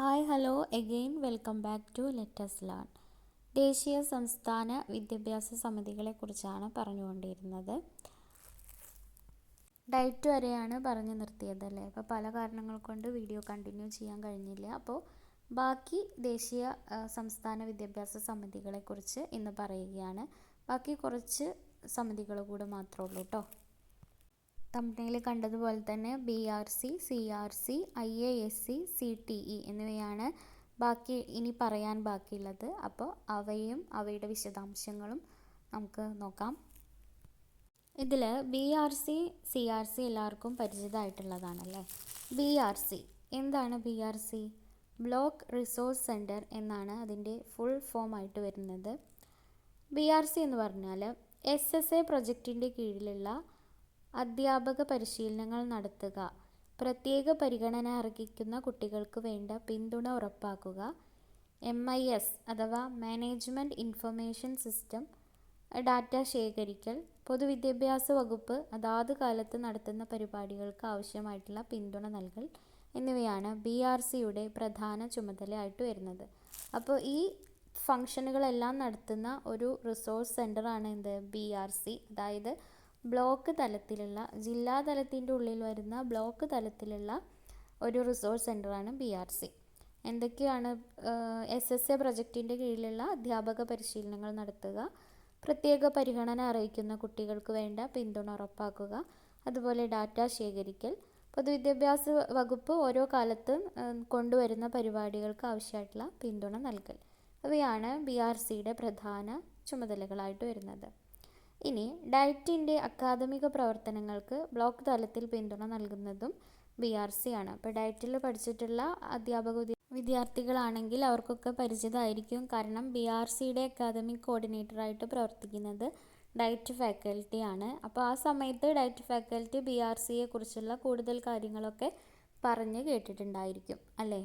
Hi hello again welcome back to let's learn ദേശീയ സംസ്ഥാന വിദ്യാഭ്യാസ സമിതികളെക്കുറിച്ചാണ് പറഞ്ഞുകൊണ്ടിരുന്നത്. ഡയറ്റ് വരെയാണ് പറഞ്ഞു നിർത്തിയത് അല്ലേ? അപ്പോൾ പല കാരണങ്ങൾ കൊണ്ട് വീഡിയോ കണ്ടിന്യൂ ചെയ്യാൻ കഴിഞ്ഞില്ല. അപ്പോൾ ബാക്കി ദേശീയ സംസ്ഥാന വിദ്യാഭ്യാസ സമിതികളെക്കുറിച്ച് ഇന്ന് പറയുകയാണ്. ബാക്കി കുറച്ച് സമിതികൾ കൂടെ മാത്രമേ ഉള്ളൂ കേട്ടോ തമ്പനയിൽ കണ്ടതുപോലെ തന്നെ B R C C R C I A S C C T E എന്നിവയാണ് ബാക്കി ഇനി പറയാൻ ബാക്കിയുള്ളത്. അപ്പോൾ അവയും അവയുടെ വിശദാംശങ്ങളും നമുക്ക് നോക്കാം. ഇതിൽ B R C C R C എല്ലാവർക്കും പരിചിതമായിട്ടുള്ളതാണല്ലേ? ബി ആർ സി എന്താണ് B R C block resource centre എന്നാണ് അതിന്റെ ഫുൾ ഫോം ആയിട്ട് വരുന്നത്. ബി ആർ സി എന്ന് പറഞ്ഞാൽ എസ് എസ് എ പ്രൊജക്റ്റിന്റെ കീഴിലുള്ള അധ്യാപക പരിശീലനങ്ങൾ നടത്തുക. പ്രത്യേക പരിഗണന അർഹിക്കുന്ന കുട്ടികൾക്ക് വേണ്ട പിന്തുണ ഉറപ്പാക്കുക. എം ഐ എസ് അഥവാ മാനേജ്മെന്റ് ഇൻഫർമേഷൻ സിസ്റ്റം ഡാറ്റ ശേഖരിക്കൽ പൊതുവിദ്യാഭ്യാസ വകുപ്പ് അതാത് കാലത്ത് നടത്തുന്ന പരിപാടികൾക്ക് ആവശ്യമായിട്ടുള്ള പിന്തുണ നൽകൽ എന്നിവയാണ് ബി ആർ സിയുടെ പ്രധാന ചുമതലയായിട്ട് വരുന്നത്. അപ്പോൾ ഈ ഫങ്ഷനുകളെല്ലാം നടത്തുന്ന ഒരു റിസോഴ്സ് സെന്ററാണ് എന്ത്? ബി ആർ സി അതായത് ബ്ലോക്ക് തലത്തിലുള്ള ജില്ലാ തലത്തിന്റെ ഉള്ളിൽ വരുന്ന ബ്ലോക്ക് തലത്തിലുള്ള ഒരു റിസോഴ്സ് സെന്ററാണ് ബി ആർ സി. എന്തൊക്കെയാണ് എസ് എസ് എ പ്രൊജക്റ്റിന്റെ കീഴിലുള്ള അധ്യാപക പരിശീലനങ്ങൾ നടത്തുക പ്രത്യേക പരിഗണന അറിയിക്കുന്ന കുട്ടികൾക്ക് വേണ്ട പിന്തുണ ഉറപ്പാക്കുക അതുപോലെ ഡാറ്റ ശേഖരിക്കൽ പൊതുവിദ്യാഭ്യാസ വകുപ്പ് ഓരോ കാലത്തും കൊണ്ടുവരുന്ന പരിപാടികൾക്ക് ആവശ്യമായിട്ടുള്ള പിന്തുണ നൽകൽ. ഇവയാണ് ബി ആർ സിയുടെ പ്രധാന ചുമതലകളായിട്ട് വരുന്നത്. ഇനി ഡയറ്റിന്റെ അക്കാദമിക പ്രവർത്തനങ്ങൾക്ക് ബ്ലോക്ക് തലത്തിൽ പിന്തുണ നൽകുന്നതും ബി ആർ സി ആണ്. അപ്പോൾ ഡയറ്റിൽ പഠിച്ചിട്ടുള്ള അധ്യാപക വിദ്യാർത്ഥികളാണെങ്കിൽ അവർക്കൊക്കെ പരിചിതമായിരിക്കും. കാരണം ബി ആർ സിയുടെ അക്കാദമിക് കോർഡിനേറ്ററായിട്ട് പ്രവർത്തിക്കുന്നത് ഡയറ്റ് ഫാക്കൽറ്റി ആണ്. അപ്പോൾ ആ സമയത്ത് ഡയറ്റ് ഫാക്കൽറ്റി ബി ആർ സിയെ കുറിച്ചുള്ള കൂടുതൽ കാര്യങ്ങളൊക്കെ പറഞ്ഞ് കേട്ടിട്ടുണ്ടായിരിക്കും. അല്ലേ?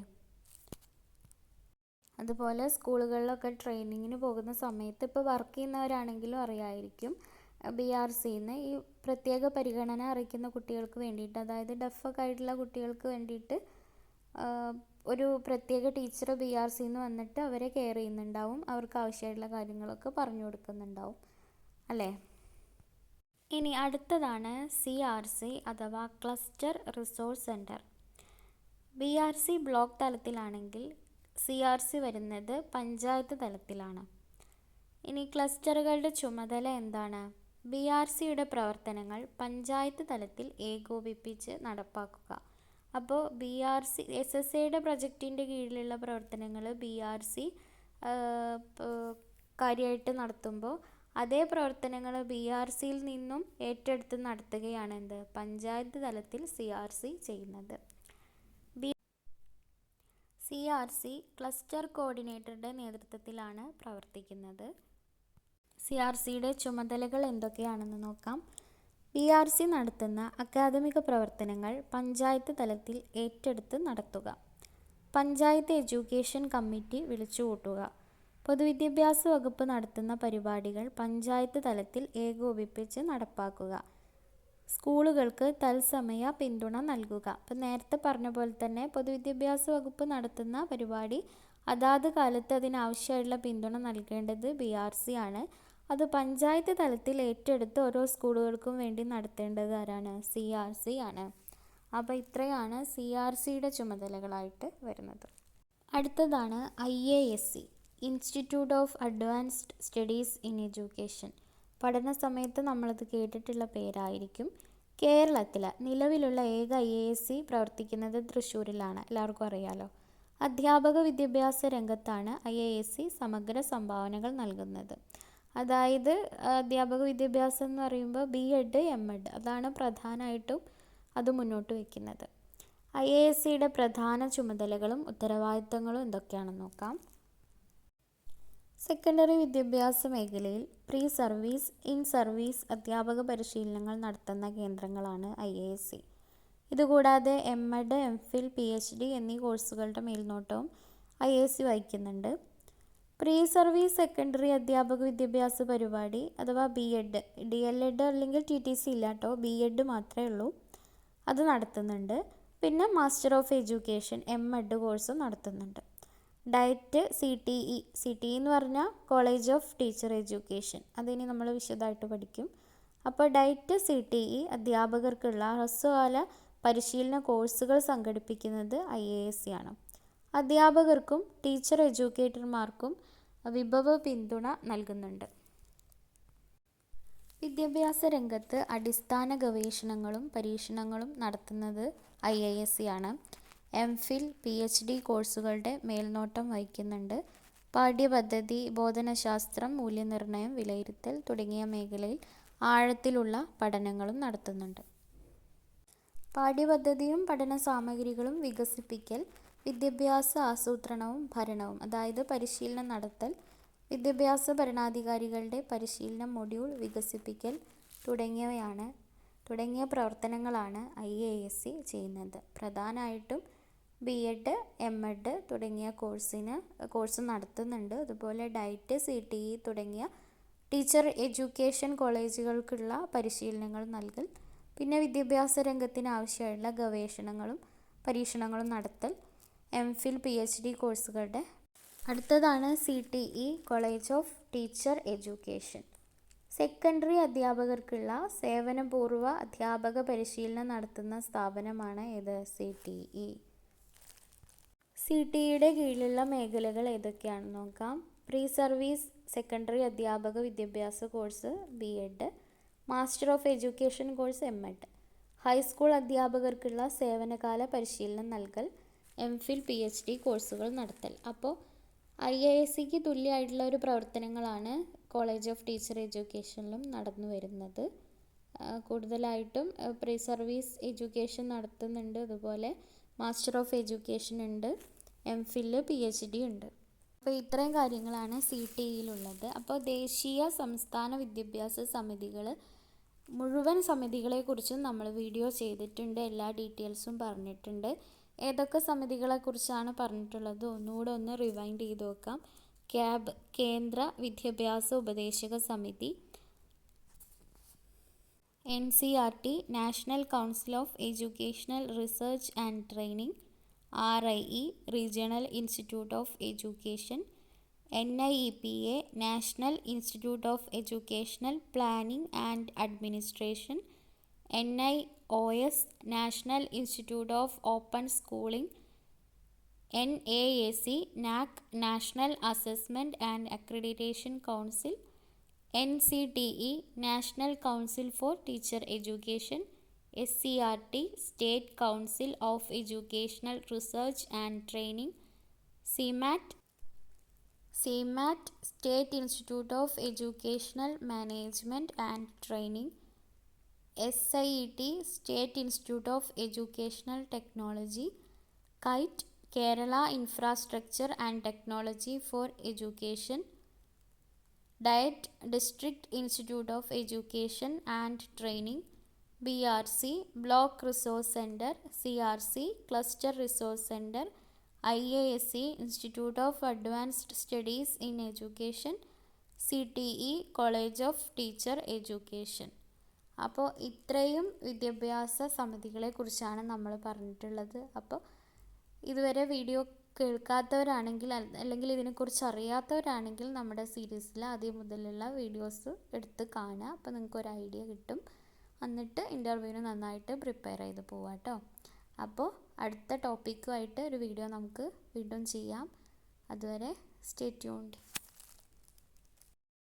അതുപോലെ സ്കൂളുകളിലൊക്കെ ട്രെയിനിങ്ങിന് പോകുന്ന സമയത്ത് ഇപ്പോൾ വർക്ക് ചെയ്യുന്നവരാണെങ്കിലും അറിയായിരിക്കും. ബി ആർ സിന്ന് ഈ പ്രത്യേക പരിഗണന അറിയിക്കുന്ന കുട്ടികൾക്ക് വേണ്ടിയിട്ട് അതായത് ഡെഫൊക്കെ ആയിട്ടുള്ള കുട്ടികൾക്ക് വേണ്ടിയിട്ട് ഒരു പ്രത്യേക ടീച്ചർ ബി ആർ സിന്ന് വന്നിട്ട് അവരെ കെയർ ചെയ്യുന്നുണ്ടാവും. അവർക്ക് ആവശ്യമായിട്ടുള്ള കാര്യങ്ങളൊക്കെ പറഞ്ഞു കൊടുക്കുന്നുണ്ടാവും. അല്ലേ? ഇനി അടുത്തതാണ് സി ആർ സി അഥവാ cluster resource centre B R C block തലത്തിലാണെങ്കിൽ C R C വരുന്നത് പഞ്ചായത്ത് തലത്തിലാണ്. ഇനി ക്ലസ്റ്ററുകളുടെ ചുമതല എന്താണ്? ബി ആർ സിയുടെ പ്രവർത്തനങ്ങൾ പഞ്ചായത്ത് തലത്തിൽ ഏകോപിപ്പിച്ച് നടപ്പാക്കുക. അപ്പോൾ B R C S S എയുടെ പ്രൊജക്റ്റിന്റെ കീഴിലുള്ള പ്രവർത്തനങ്ങൾ ബി ആർ സി കാര്യമായിട്ട് നടത്തുമ്പോൾ അതേ പ്രവർത്തനങ്ങൾ ബി ആർ സിയിൽ നിന്നും ഏറ്റെടുത്ത് നടത്തുകയാണ് എന്ത്? പഞ്ചായത്ത് തലത്തിൽ സി ആർ സി ചെയ്യുന്നത്. സി ആർ സി ക്ലസ്റ്റർ കോർഡിനേറ്ററുടെ നേതൃത്വത്തിലാണ് പ്രവർത്തിക്കുന്നത്. സി ആർ സിയുടെ ചുമതലകൾ എന്തൊക്കെയാണെന്ന് നോക്കാം. ബി ആർ സി നടത്തുന്ന അക്കാദമിക പ്രവർത്തനങ്ങൾ പഞ്ചായത്ത് തലത്തിൽ ഏറ്റെടുത്ത് നടത്തുക. പഞ്ചായത്ത് എഡ്യൂക്കേഷൻ കമ്മിറ്റി വിളിച്ചുകൂട്ടുക. പൊതുവിദ്യാഭ്യാസ വകുപ്പ് നടത്തുന്ന പരിപാടികൾ പഞ്ചായത്ത് തലത്തിൽ ഏകോപിപ്പിച്ച് നടപ്പാക്കുക. സ്കൂളുകൾക്ക് തത്സമയ പിന്തുണ നൽകുക. അപ്പം നേരത്തെ പറഞ്ഞ പോലെ തന്നെ പൊതുവിദ്യാഭ്യാസ വകുപ്പ് നടത്തുന്ന പരിപാടി അതാത് കാലത്ത് അതിനാവശ്യമായിട്ടുള്ള പിന്തുണ നൽകേണ്ടത് ബി ആർ സി ആണ്. അത് പഞ്ചായത്ത് തലത്തിൽ ഏറ്റെടുത്ത് ഓരോ സ്കൂളുകൾക്കും വേണ്ടി നടത്തേണ്ടത് ആരാണ്? സി ആർ സി ആണ്. അപ്പോൾ ഇത്രയാണ് സി ആർ സിയുടെ ചുമതലകളായിട്ട് വരുന്നത്. അടുത്തതാണ് I A S C institute of advanced studies in education പഠന സമയത്ത് നമ്മളത് കേട്ടിട്ടുള്ള പേരായിരിക്കും കേരളത്തിൽ നിലവിലുള്ള ഏക ഐ എ എസ് സി പ്രവർത്തിക്കുന്നത് തൃശ്ശൂരിലാണ്. എല്ലാവർക്കും അറിയാലോ? അധ്യാപക വിദ്യാഭ്യാസ രംഗത്താണ് ഐ എ എസ് സി സമഗ്ര സംഭാവനകൾ നൽകുന്നത്. അതായത് അധ്യാപക വിദ്യാഭ്യാസം എന്ന് പറയുമ്പോൾ ബി എഡ് എം എഡ് അതാണ് പ്രധാനമായിട്ടും അത് മുന്നോട്ട് വയ്ക്കുന്നത് ഐ എ എസ് സിയുടെ പ്രധാന ചുമതലകളും ഉത്തരവാദിത്തങ്ങളും എന്തൊക്കെയാണെന്ന് നോക്കാം. സെക്കൻഡറി വിദ്യാഭ്യാസ മേഖലയിൽ പ്രീ സർവീസ് ഇൻ സർവീസ് അധ്യാപക പരിശീലനങ്ങൾ നടത്തുന്ന കേന്ദ്രങ്ങളാണ് ഐ എ എസ് സി. ഇതുകൂടാതെ M Ed M Phil P H D എന്നീ കോഴ്സുകളുടെ മേൽനോട്ടവും ഐ എ എസ് സി വഹിക്കുന്നുണ്ട്. പ്രീ സർവീസ് സെക്കൻഡറി അധ്യാപക വിദ്യാഭ്യാസ പരിപാടി അഥവാ B Ed D El Ed അല്ലെങ്കിൽ ടി ടി സി ഇല്ലാട്ടോ ബി എഡ് മാത്രമേ ഉള്ളൂ. അത് നടത്തുന്നുണ്ട്. പിന്നെ master of education M Ed കോഴ്സും നടത്തുന്നുണ്ട്. DIET C T E C T E എന്ന് പറഞ്ഞാൽ കോളേജ് ഓഫ് ടീച്ചർ എഡ്യൂക്കേഷൻ അതിനി നമ്മൾ വിശദമായിട്ട് പഠിക്കും. അപ്പോൾ ഡയറ്റ് സി ടി ഇ അധ്യാപകർക്കുള്ള ഹ്രസ്വകാല പരിശീലന കോഴ്സുകൾ സംഘടിപ്പിക്കുന്നത് ഐ എ എസ് സി ആണ്. അധ്യാപകർക്കും ടീച്ചർ എഡ്യൂക്കേറ്റർമാർക്കും വിഭവ പിന്തുണ നൽകുന്നുണ്ട്. വിദ്യാഭ്യാസ രംഗത്ത് അടിസ്ഥാന ഗവേഷണങ്ങളും പരീക്ഷണങ്ങളും നടത്തുന്നത് ഐ ഐ എസ് സി ആണ്. M Phil P H D കോഴ്സുകളുടെ മേൽനോട്ടം വഹിക്കുന്നുണ്ട്. പാഠ്യപദ്ധതി ബോധനശാസ്ത്രം മൂല്യനിർണയം വിലയിരുത്തൽ തുടങ്ങിയ മേഖലയിൽ ആഴത്തിലുള്ള പഠനങ്ങളും നടത്തുന്നുണ്ട്. പാഠ്യപദ്ധതിയും പഠന സാമഗ്രികളും വികസിപ്പിക്കൽ വിദ്യാഭ്യാസ ആസൂത്രണവും ഭരണവും അതായത് പരിശീലനം നടത്തൽ വിദ്യാഭ്യാസ ഭരണാധികാരികളുടെ പരിശീലന മൊഡ്യൂൾ വികസിപ്പിക്കൽ തുടങ്ങിയവയാണ് തുടങ്ങിയ പ്രവർത്തനങ്ങളാണ് ഐ എ എസ് സി ചെയ്യുന്നത്. പ്രധാനമായിട്ടും ബി എഡ് എം എഡ് തുടങ്ങിയ കോഴ്സിന് കോഴ്സ് നടത്തുന്നുണ്ട്. അതുപോലെ ഡയറ്റ് സി ടി ഇ തുടങ്ങിയ ടീച്ചർ എഡ്യൂക്കേഷൻ കോളേജുകൾക്കുള്ള പരിശീലനങ്ങൾ നൽകൽ പിന്നെ വിദ്യാഭ്യാസ രംഗത്തിന് ആവശ്യമായുള്ള ഗവേഷണങ്ങളും പരീക്ഷണങ്ങളും നടത്തൽ M Phil P H D കോഴ്സുകളുടെ അടുത്തതാണ് C T E college of teacher education secondary അധ്യാപകർക്കുള്ള സേവനപൂർവ അധ്യാപക പരിശീലനം നടത്തുന്ന സ്ഥാപനമാണ് ഇത് C T E C T ഇയുടെ കീഴിലുള്ള മേഖലകൾ ഏതൊക്കെയാണെന്ന് നോക്കാം. പ്രീ സർവീസ് സെക്കൻഡറി അധ്യാപക വിദ്യാഭ്യാസ course B Ed master of education course M Ed. High school അധ്യാപകർക്കുള്ള സേവനകാല പരിശീലനം നൽകൽ M Phil P H D കോഴ്സുകൾ നടത്തൽ. അപ്പോൾ ഐ എ എസ് സിക്ക് തുല്യമായിട്ടുള്ള ഒരു പ്രവർത്തനങ്ങളാണ് കോളേജ് ഓഫ് ടീച്ചർ എഡ്യൂക്കേഷനിലും നടന്നു വരുന്നത്. കൂടുതലായിട്ടും പ്രീ സർവീസ് എഡ്യൂക്കേഷൻ നടത്തുന്നുണ്ട്. അതുപോലെ മാസ്റ്റർ ഓഫ് എഡ്യൂക്കേഷൻ ഉണ്ട്. M Phil P H D ഉണ്ട്. അപ്പോൾ ഇത്രയും കാര്യങ്ങളാണ് സി ടി ഇയിലുള്ളത് അപ്പോൾ ദേശീയ സംസ്ഥാന വിദ്യാഭ്യാസ സമിതികൾ മുഴുവൻ സമിതികളെക്കുറിച്ചും നമ്മൾ വീഡിയോ ചെയ്തിട്ടുണ്ട് എല്ലാ ഡീറ്റെയിൽസും പറഞ്ഞിട്ടുണ്ട്. ഏതൊക്കെ സമിതികളെക്കുറിച്ചാണ് പറഞ്ഞിട്ടുള്ളത് ഒന്നുകൂടെ ഒന്ന് റിവൈൻഡ് ചെയ്ത് നോക്കാം. ക്യാബ് കേന്ദ്ര വിദ്യാഭ്യാസ ഉപദേശക സമിതി N C R T national council of educational research and training R I E regional institute of education N I E P A national institute of educational planning and administration N I O S national institute of open schooling N A A C NAAC national assessment and accreditation council N C T E national council for teacher education S C R T state council of educational research and training SIEMAT SIEMAT state institute of educational management and training S I E T state institute of educational technology KITE Kerala infrastructure and technology for education DIET district institute of education and training B R C block resource centre C R C cluster resource centre I A S C institute of advanced studies in education C T E college of teacher education അപ്പോൾ ഇത്രയും വിദ്യാഭ്യാസ സമിതികളെക്കുറിച്ചാണ് നമ്മൾ പറഞ്ഞിട്ടുള്ളത്. അപ്പോൾ ഇതുവരെ video കേൾക്കാത്തവരാണെങ്കിൽ അല്ലെങ്കിൽ ഇതിനെക്കുറിച്ച് അറിയാത്തവരാണെങ്കിൽ നമ്മുടെ സീരീസിൽ ആദ്യം മുതലുള്ള വീഡിയോസ് എടുത്ത് കാണുക അപ്പോൾ നിങ്ങൾക്ക് ഒരു ഐഡിയ കിട്ടും. എന്നിട്ട് ഇന്റർവ്യൂവിന് നന്നായിട്ട് പ്രിപ്പയർ ചെയ്ത് പോവാം കേട്ടോ അപ്പോൾ അടുത്ത ടോപ്പിക്കുമായിട്ട് ഒരു വീഡിയോ നമുക്ക് വീണ്ടും ചെയ്യാം. അതുവരെ സ്റ്റേ ട്യൂൺഡ്